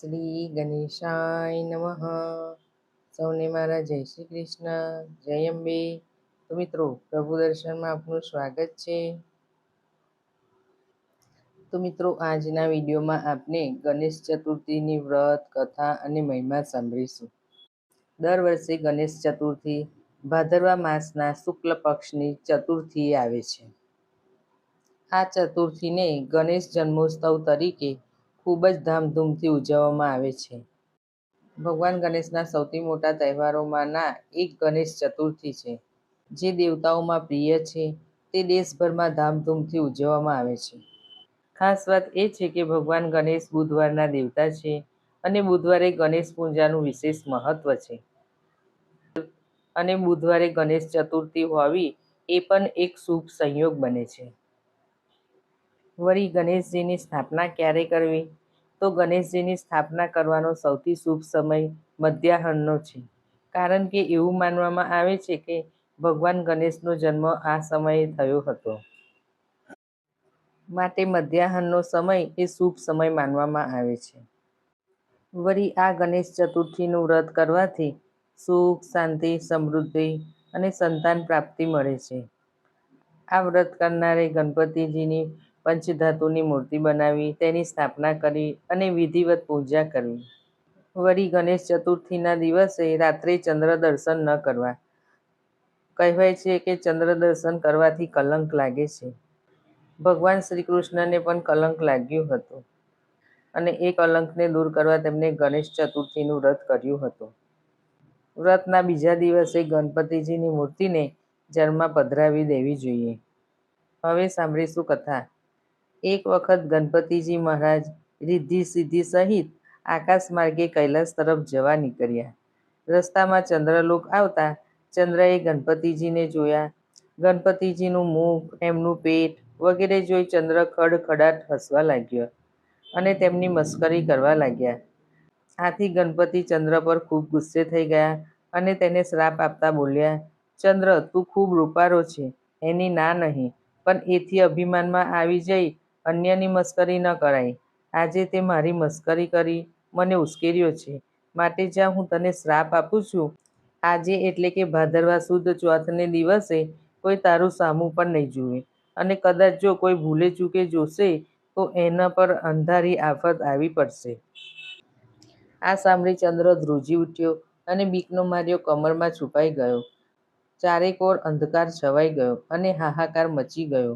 શ્રી ગણેશાય નમઃ. સૌને મારા જય શ્રી કૃષ્ણ. જય અંબે. તો મિત્રો, પ્રભુ દર્શનમાં આપનું સ્વાગત છે. તો મિત્રો, આજના વિડીયોમાં આપને ગણેશ ચતુર્થીની વ્રત, કથા અને મહિમા સાંભળીશું. દર વર્ષે ગણેશ ચતુર્થી ભાદરવા માસના શુક્લ પક્ષની ચતુર્થી આવે છે. આ ચતુર્થીને ગણેશ જન્મોત્સવ તરીકે ખૂબ જ ધામધૂમથી ઉજવવામાં આવે છે. ભગવાન ગણેશના સૌથી મોટા તહેવારોમાંના એક ગણેશ ચતુર્થી છે, જે દેવતાઓમાં પ્રિય છે. તે દેશભરમાં ધામધૂમથી ઉજવવામાં આવે છે. ખાસ વાત એ છે કે ભગવાન ગણેશ બુધવારના દેવતા છે અને બુધવારે ગણેશ પૂજાનું વિશેષ મહત્વ છે. અને બુધવારે ગણેશ ચતુર્થી હોવી એ પણ એક શુભ સંયોગ બને છે. વળી ગણેશજીની સ્થાપના ક્યારે કરવી? તો ગણેશજીની સ્થાપના કરવાનો સૌથી શુભ સમય મધ્યાહનનો છે. કારણ કે એવું માનવામાં આવે છે કે ભગવાન ગણેશનો જન્મ આ સમયે થયો હતો. માટે મધ્યાહનનો સમય એ શુભ સમય માનવામાં આવે છે. વળી આ ગણેશ ચતુર્થીનું વ્રત કરવાથી સુખ, શાંતિ, સમૃદ્ધિ અને સંતાન પ્રાપ્તિ મળે છે. આ વ્રત કરનારે ગણપતિજીની પંચધાતુની મૂર્તિ બનાવી, તેની સ્થાપના કરી અને વિધિવત પૂજા કરવી. વળી ગણેશ ચતુર્થીના દિવસે રાત્રે ચંદ્ર દર્શન ન કરવા. કહેવાય છે કે ચંદ્ર દર્શન કરવાથી કલંક લાગે છે. ભગવાન શ્રી કૃષ્ણને પણ કલંક લાગ્યું હતું અને એ કલંકને દૂર કરવા તેમણે ગણેશ ચતુર્થીનું વ્રત કર્યું હતું. વ્રતના બીજા દિવસે ગણપતિજીની મૂર્તિને જળમાં પધરાવી દેવી જોઈએ. હવે સાંભળીશું કથા. એક વખત ગણપતિજી મહારાજ રિદ્ધિ સિદ્ધિ સહિત આકાશ માર્ગે કૈલાસ તરફ જવા નીકળ્યા. રસ્તામાં ચંદ્રલોક આવતા ચંદ્રએ ગણપતિજીને જોયા. ગણપતિજીનું મુખ, એમનું પેટ વગેરે જોઈ ચંદ્ર ખડખડાટ હસવા લાગ્યો અને તેમની મસ્કરી કરવા લાગ્યા. આથી ગણપતિ ચંદ્ર પર ખૂબ ગુસ્સે થઈ ગયા અને તેને શ્રાપ આપતા બોલ્યા, ચંદ્ર, તું ખૂબ રૂપારો છે. એની ના નહીં, પણ એથી અભિમાનમાં આવી જઈ અન્યની મસ્કરી ન કરાય આજે તે મારી મસ્કરી કરી. મને ઉશ્કેર્યો છે. માટે જ્યાં હું તને શ્રાપ આપું છું, આજે એટલે કે ભાદરવા સુદ ચોથને દિવસે કોઈ તારું સામું પણ નહીં જુએ. અને કદાચ જો કોઈ ભૂલે ચૂકે જોશે, તો એના પર અંધારી આફત આવી પડશે. આ સાંભળી ચંદ્ર ધ્રુજી ઉઠ્યો અને બીકનો માર્યો કમરમાં છુપાઈ ગયો. ચારેકોર અંધકાર છવાઈ ગયો અને હાહાકાર મચી ગયો.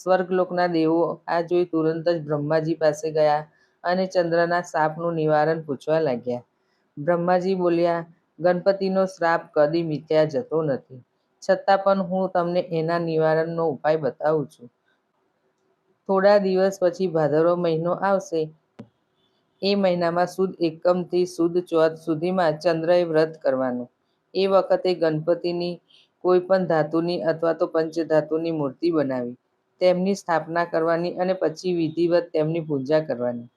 સ્વર્ગલોકના દેવો આ જોઈ તુરંત જ બ્રહ્માજી પાસે ગયા અને ચંદ્રના શાપનું નિવારણ પૂછવા લાગ્યા. બ્રહ્માજી બોલ્યા, ગણપતિનો શ્રાપ કદી મિથ્યા જતો નથી. છતાં પણ હું તમને એના નિવારણનો ઉપાય બતાવું છું. થોડા દિવસ પછી ભાદરવો મહિનો આવશે. એ મહિનામાં સુદ એકમથી સુદ ચોથ સુધીમાં ચંદ્રએ વ્રત કરવાનું. એ વખતે ગણપતિની કોઈ પણ ધાતુની અથવા તો પંચધાતુની મૂર્તિ બનાવી. તેમની સ્થાપના કરવાની અને પછી વિધિવત તેમની પૂજા કરવાની.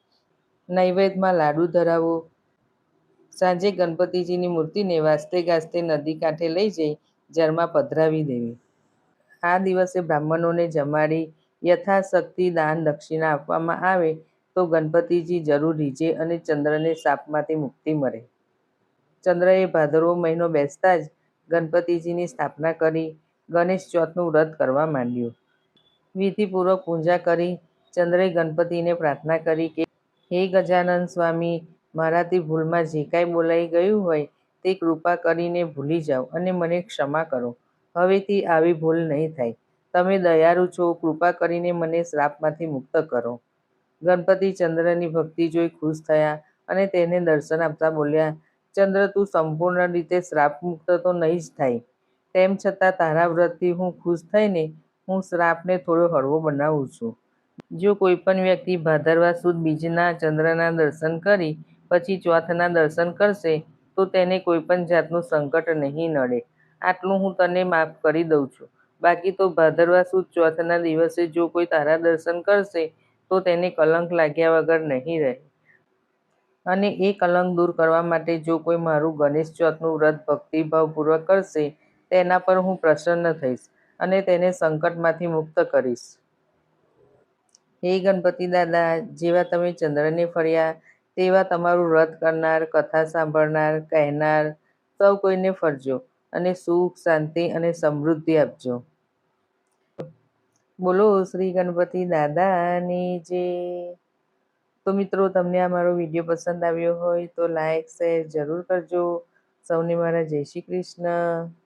નૈવેદ્યમાં લાડુ ધરાવો. સાંજે ગણપતિજીની મૂર્તિને વાસ્તે ગાસ્તે નદી કાંઠે લઈ જઈ જળમાં પધરાવી દેવી. આ દિવસે બ્રાહ્મણોને જમાડી યથાશક્તિ દાન દક્ષિણા આપવામાં આવે તો ગણપતિજી જરૂર રીજે અને ચંદ્રને સાપમાંથી મુક્તિ મળે. ચંદ્રએ ભાદરવો મહિનો બેસતા જ ગણપતિજીની સ્થાપના કરી ગણેશ ચોથનું વ્રત કરવા માંડ્યું. વિધિપૂર્વક પૂજા કરી ચંદ્રે ગણપતિને પ્રાર્થના કરી કે, હે ગજાનંદ સ્વામી, મારાથી ભૂલમાં જે કાંઈ બોલાઈ ગયું હોય તે કૃપા કરીને ભૂલી જાઓ અને મને ક્ષમા કરો. હવેથી આવી ભૂલ નહીં થાય. તમે દયાળુ છો, કૃપા કરીને મને શ્રાપમાંથી મુક્ત કરો. ગણપતિ ચંદ્રની ભક્તિ જોઈ ખુશ થયા અને તેને દર્શન આપતા બોલ્યા, ચંદ્ર, તું સંપૂર્ણ રીતે શ્રાપ મુક્ત તો નહીં જ થાય. તેમ છતાં તારા વ્રતથી હું ખુશ થઈને હું શ્રાપને થોડો હળવો બનાવું છું. જો કોઈ પણ વ્યક્તિ ભાદરવા સુદ બીજના ચંદ્રના દર્શન કરી, પછી ચોથના દર્શન કરશે, તો તેને કોઈ પણ જાતનું સંકટ નહીં નડે. આટલું હું તને માફ કરી દઉં છું. બાકી તો ભાદરવા સુદ ચોથના દિવસે જો કોઈ તારા દર્શન કરશે, તો તેને કલંક લાગ્યા વગર નહીં રહે. અને એ કલંક દૂર કરવા માટે જો કોઈ મારું ગણેશ ચોથનું વ્રત ભક્તિભાવપૂર્વક કરશે, તેના પર હું પ્રસન્ન થઈશ. અને તેને સંકટમાંથી મુક્ત કરીશ. હે ગણપતિ દાદા, જેવા તમે ચંદ્રને ફર્યા, તેવા તમારું વ્રત કરનાર, કથા સાંભળનાર, કહેનાર સૌ કોઈને ફરજો અને સુખ, શાંતિ અને સમૃદ્ધિ આપજો. બોલો શ્રી ગણપતિ દાદાની જે. તો મિત્રો, તમને આ મારો વીડિયો પસંદ આવ્યો હોય તો લાઈક, શેર જરૂર કરજો. સૌને મારા જય શ્રી કૃષ્ણ.